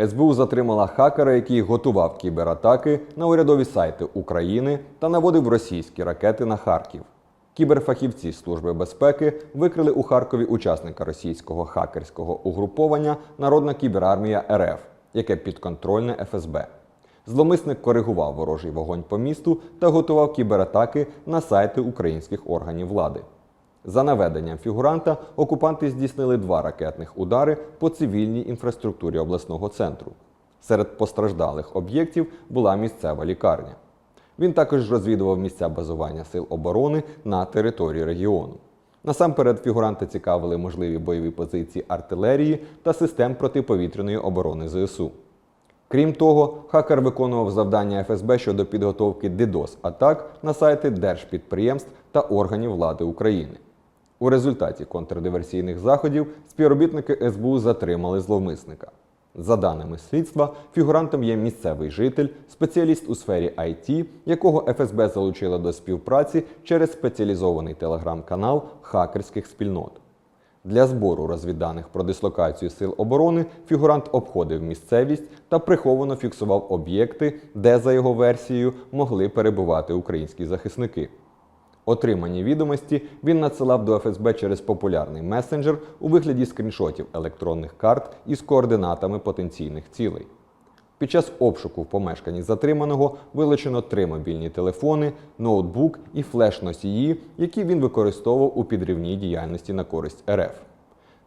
СБУ затримала хакера, який готував кібератаки на урядові сайти України та наводив російські ракети на Харків. Кіберфахівці Служби безпеки викрили у Харкові учасника російського хакерського угруповання Народна кіберармія РФ, яке підконтрольне ФСБ. Зломисник коригував ворожий вогонь по місту та готував кібератаки на сайти українських органів влади. За наведенням фігуранта окупанти здійснили два ракетних удари по цивільній інфраструктурі обласного центру. Серед постраждалих об'єктів була місцева лікарня. Він також розвідував місця базування сил оборони на території регіону. Насамперед фігуранти цікавили можливі бойові позиції артилерії та систем протиповітряної оборони ЗСУ. Крім того, хакер виконував завдання ФСБ щодо підготовки DDoS-атак на сайти держпідприємств та органів влади України. У результаті контрдиверсійних заходів співробітники СБУ затримали зловмисника. За даними слідства, фігурантом є місцевий житель, спеціаліст у сфері IT, якого ФСБ залучила до співпраці через спеціалізований телеграм-канал хакерських спільнот. Для збору розвідданих про дислокацію сил оборони фігурант обходив місцевість та приховано фіксував об'єкти, де, за його версією, могли перебувати українські захисники. Отримані відомості він надсилав до ФСБ через популярний месенджер у вигляді скріншотів електронних карт із координатами потенційних цілей. Під час обшуку в помешканні затриманого вилучено три мобільні телефони, ноутбук і флеш-носії, які він використовував у підривній діяльності на користь РФ.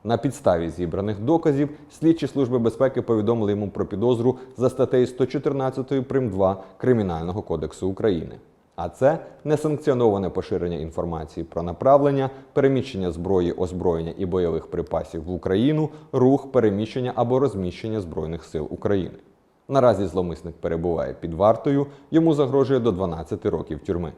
На підставі зібраних доказів слідчі служби безпеки повідомили йому про підозру за статтею 114 прим. 2 Кримінального кодексу України. А це несанкціоноване поширення інформації про направлення, переміщення зброї, озброєння і бойових припасів в Україну, рух, переміщення або розміщення Збройних сил України. Наразі зломисник перебуває під вартою, йому загрожує до 12 років тюрми.